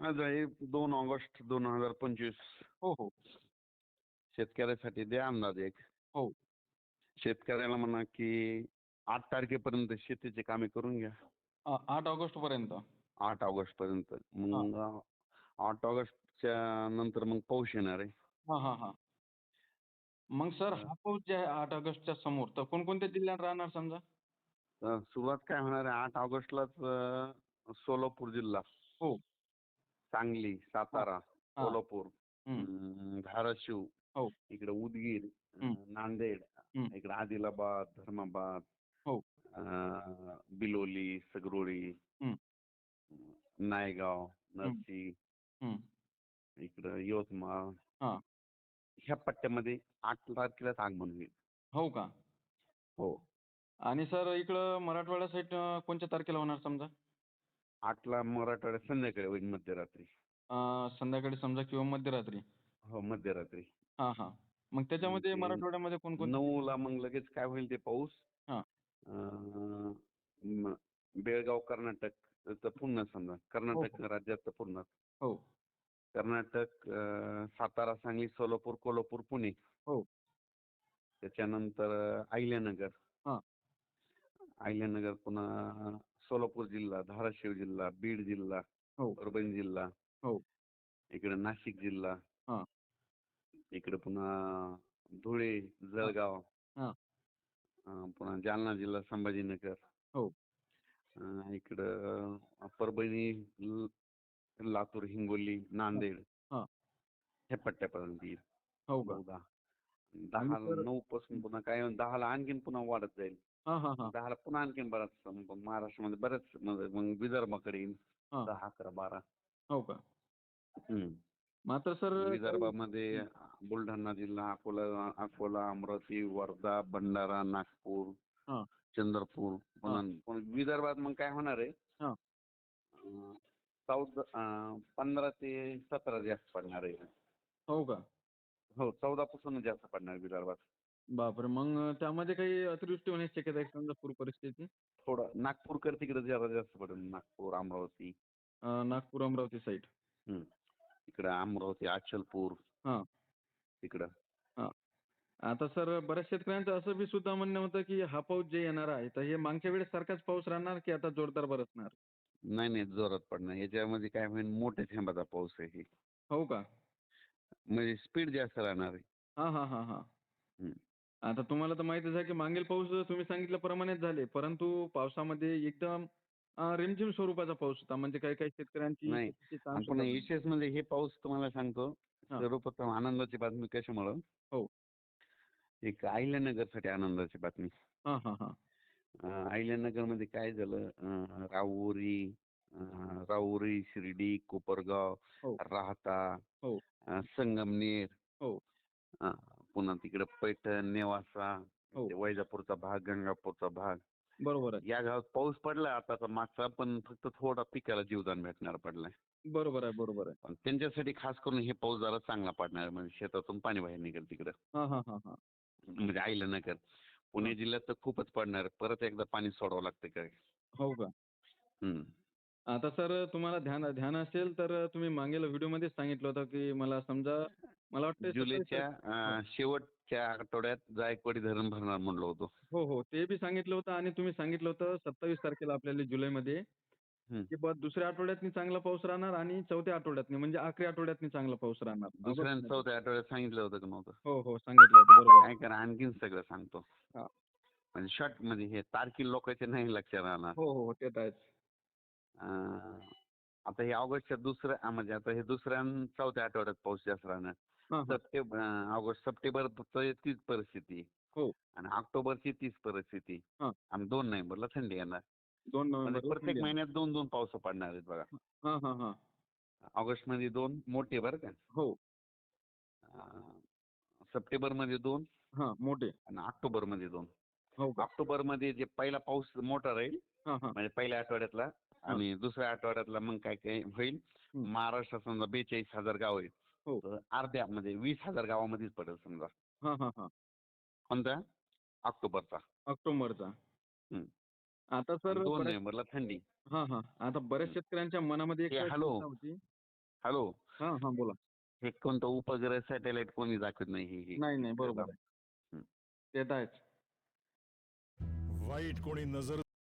आज आहे दोन ऑगस्ट दोन हजार पंचवीस. हो हो. शेतकऱ्यासाठी द्या अंदाज एक. हो. शेतकऱ्याला म्हणा की आठ तारखेपर्यंत शेतीची कामे करून घ्या. आठ ऑगस्ट पर्यंत आठ ऑगस्ट पर्यंत मग आठ ऑगस्टच्या नंतर मग पाऊस येणार आहे. हा हा हा. मग सर हा. पाऊस जे आहे आठ ऑगस्टच्या समोर तर कोणकोणत्या जिल्ह्यात राहणार समजा? सुरुवात काय होणार आहे? आठ ऑगस्टलाच सोलापूर जिल्हा. हो. सांगली सातारा. अं, धाराशिव हो. इकडे उदगीर. नांदेड. इकडे आदिलाबाद धर्माबाद हो. बिलोली सगरोळी. नायगाव नरसी. इकडं यवतमाळ. ह्या पट्ट्यामध्ये आठ तारखेलाच आगमन होईल हो का हो आणि सर इकडं मराठवाडा साईड कोणत्या तारखेला होणार समजा आठला मराठवाड्यात संध्याकाळी होईल मध्यरात्री. अं, संध्याकाळी समजा किंवा मध्यरात्री. हो मध्यरात्री. हा हा. मग त्याच्यामध्ये ते मराठवाड्यामध्ये कोणकोणते? नऊला मग लगेच काय होईल ते पाऊस. हा. अं, म- बेळगाव कर्नाटक तर पूर्ण समजा. कर्नाटक राज्यात पूर्ण हो. कर्नाटक अं, सातारा सांगली सोलापूर कोल्हापूर पुणे. हो. त्याच्यानंतर अहिल्यानगर. हा. अहिल्यानगर पुन्हा सोलापूर जिल्हा धाराशिव जिल्हा बीड जिल्हा हो. परभणी जिल्हा हो. इकडे नाशिक जिल्हा हा. इकडे पुन्हा धुळे जळगाव हा. अं, पुन्हा जालना जिल्हा संभाजीनगर हो. अं, इकडं परभणी ल- लातूर हिंगोली नांदेड हा. ह्या पट्ट्यापर्यंत येईल हो का दहा सर- नऊ पासून पुन्हा काय दहाला आणखीन पुन्हा वाढत जाईल दहाला पुन्हा आणखीन बराच महाराष्ट्रामध्ये बरेच म्हणजे मग विदर्भाकडे येईल. दहा अकरा बारा. हो का? आता सर विदर्भामध्ये बुलढाणा जिल्हा अकोला अकोला अमरावती वर्धा भंडारा नागपूर. चंद्रपूर पुन्हा विदर्भात मग काय होणार आहे? हा. चौदा पंधरा ते सतरा जास्त पडणार आहे. हो का? हो चौदा पासून जास्त पडणार विदर्भात. बापरे! मग त्यामध्ये काही अतिवृष्टी होण्याची शक्यता आहे का समजा पूर परिस्थिती थोडं नागपूरकर तिकडे जरा जास्त पडेल नागपूर अमरावती. अं, नागपूर अमरावती साईड इकडं अमरावती अचलपूर. हा. तिकडं. आता सर बऱ्याच शेतकऱ्यांचं असं बी सुद्धा म्हणणं होतं की हा पाऊस जे येणार आहे तर हे मागच्या वेळेस सारखाच पाऊस राहणार की आता जोरदार बरसणार? नाही नाही जोरात पडणार. याच्यामध्ये काय होईल मोठ्या थेंबाचा पाऊस आहे हे. हो का? म्हणजे स्पीड जास्त राहणार आहे. हा हा हा. हा. आता तुम्हाला तर माहितीच आहे की मागील पाऊस तुम्ही सांगितल्याप्रमाणेच झाले परंतु पावसामध्ये एकदम रिमझिम स्वरूपाचा पाऊस होता म्हणजे काही काही शेतकऱ्यांची नाही. झाली. विशेष म्हणजे हे पाऊस तुम्हाला सांगतो. सर्वप्रथम आनंदाची बातमी कशामुळं हो. एक अहिल्यानगरसाठी आनंदाची बातमी हा हा हा अं, अहिल्यानगरमध्ये काय झालं अं, राहुरी शिर्डी कोपरगाव हो. राहता हो. संगमनेर हो. पुन्हा तिकडे पैठण नेवासा हो. ते वैजापूरचा भाग गंगापूरचा भाग. बरोबर आहे. या गावात पाऊस पडला आताचा मागचा पण फक्त थोडा पिकाला जीवदान भेटणार पडलाय. बरोबर आहे बरोबर आहे. पण त्यांच्यासाठी खास करून हे पाऊस जरा चांगला पडणार आहे. म्हणजे शेतातून पाणी बाहेर निघेल तिकडं. हा हा हा हा. म्हणजे आईला नगर पुणे जिल्ह्यात तर खूपच पडणार आहे. परत एकदा पाणी सोडावं लागतं काय? हो का? हम्म. आता सर तुम्हाला ध्यान ध्यान असेल तर तुम्ही मागील व्हिडिओमध्ये सांगितलं होतं की मला समजा मला वाटतं जुलैच्या अं, शेवटच्या आठवड्यात जायकवाडी धरण भरणार म्हणलो होतो. हो हो. ते बी सांगितलं होतं आणि तुम्ही सांगितलं होतं सत्तावीस तारखेला आपल्याला जुलैमध्ये. की बा दुसऱ्या आठवड्यातनी चांगला पाऊस राहणार आणि चौथ्या आठवड्यातनी म्हणजे आखरी आठवड्यातनी चांगला पाऊस राहणार. दुसऱ्या आणि. चौथ्या आठवड्यात सांगितलं होतं का नव्हतं? हो हो. सांगितलं होतं. बरोबर. काय करा आणखीन सगळं सांगतो. हा. म्हणजे शॉर्टमध्ये हे तारखी लोकांचे नाही लक्षात राहणार. हो हो हो. ते तर आहेच. आता हे ऑगस्टच्या दुसऱ्या म्हणजे आता हे दुसऱ्या चौथ्या आठवड्यात पाऊस जास्त राहणार. सप्टेंबर ऑगस्ट सप्टेंबर तीच परिस्थिती. हो. आणि ऑक्टोबरची तीच परिस्थिती. हा. आणि दोन नोव्हेंबरला थंडी येणार. दोन म्हणजे नोव्हेंबर प्रत्येक महिन्यात दोन दोन पाऊस पडणार आहेत बघा. हा हा हा. ऑगस्टमध्ये दोन मोठे बरं का. हो. सप्टेंबरमध्ये दोन हा मोठे. आणि ऑक्टोबरमध्ये दोन. हो ऑक्टोबरमध्ये जे पहिला पाऊस मोठा राहील म्हणजे पहिल्या आठवड्यातला आणि दुसऱ्या आठवड्यातला मग काय काय होईल. महाराष्ट्रात समजा बेचाळीस हजार गाव आहेत. हो. तर अर्ध्या म्हणजे वीस हजार गावामध्येच पडेल समजा. हा हा हा. कोणता? ऑक्टोबरचा. ऑक्टोबरचा. हम्म. आता सर दोन नोव्हेंबरला थंडी. हा हा. आता बऱ्याच शेतकऱ्यांच्या मनामध्ये हे हॅलो. हॅलो. हां हां बोला. हे कोणतं उपग्रह सॅटेलाइट कोणी दाखवत नाही हे- हे. नाही नाही. बरोबर आहे. हं. ते तर आहेच. वाईट कोणी नजर